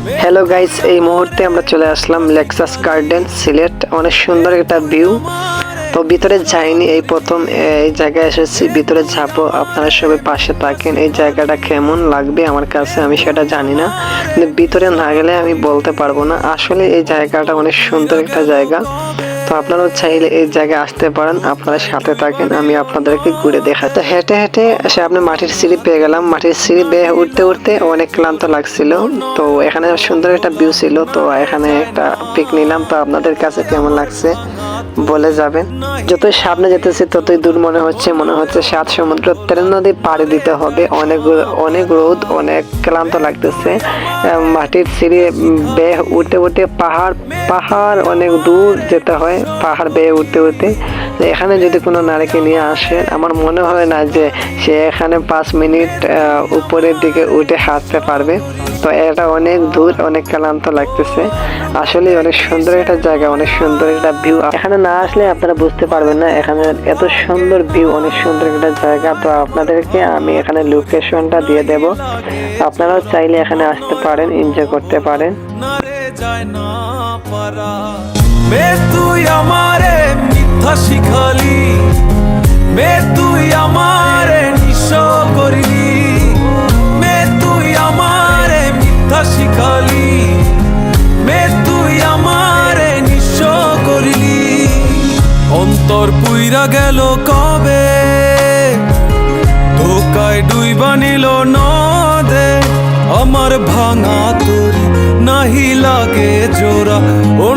Hello guys এই মুহূর্তে আমরা চলে আসলাম লেক্সাস গার্ডেন সিলেট অনেক সুন্দর একটা ভিউ তো ভিতরে যাইনি, এই প্রথম এই জায়গায় এসেছি, ভিতরে যাব। আপনারা সবাই পাশে থাকেন, এই জায়গাটা কেমন লাগবে আমার কাছে আমি সেটা জানি না। কিন্তু ভিতরে না গেলে আমি বলতে পারব না। আসলে এই জায়গাটা অনেক সুন্দর একটা জায়গা। তো আপনারা চাইলে এই জায়গায় আসতে পারেন, আপনারা সাথে থাকেন, আমি আপনাদেরকে ঘুরে দেখাই তো হেঁটে হেঁটে সে আপনি মাটির সিঁড়ি পেয়ে গেলাম। মাটির সিঁড়ি বেয়ে উঠতে উঠতে অনেক ক্লান্ত লাগছিল। তো এখানে সুন্দর একটা ভিউ ছিল। তো এখানে একটা পিক নিলাম। তো আপনাদের কাছে কেমন লাগছে? বলে যাবেন। যতই সামনে যেতেছি, ততই দূর মনে হচ্ছে মনে হচ্ছে সাত সমুদ্র, তেরো নদী পাড়ি দিতে হবে। অনেক অনেক রোদ, অনেক ক্লান্ত লাগতেছে। মাটির সিঁড়ি বেয়ে উঠে উঠে পাহাড় পাহাড় অনেক দূর যেতে হয়, পাহাড় বেয়ে উঠতে উঠতে। এখানে যদি কোনো নারীকে নিয়ে আসেন, আমার মনে হয় না যে সে এখানে পাঁচ মিনিট উপরের দিকে উঠে হাঁটতে পারবে। তো এটা অনেক দূর, অনেক ক্লান্ত লাগতেছে। আসলে অনেক সুন্দর একটা জায়গা, অনেক সুন্দর একটা ভিউ এখানে না আসলে আপনারা বুঝতে পারবেন না, এখানে এত সুন্দর ভিউ অনেক সুন্দর একটা জায়গা। তো আপনাদেরকে আমি এখানে লোকেশনটা দিয়ে দেব। আপনারাও চাইলে এখানে আসতে পারেন এনজয় করতে পারেন। তুই মিথ্যা শিখালি। করলি? অন্তর পুইরা গেল কবে? ধোকায় ডুইবা নিল নদে। আমার ভাঙা তোর নাহি লাগে জোড়া। ও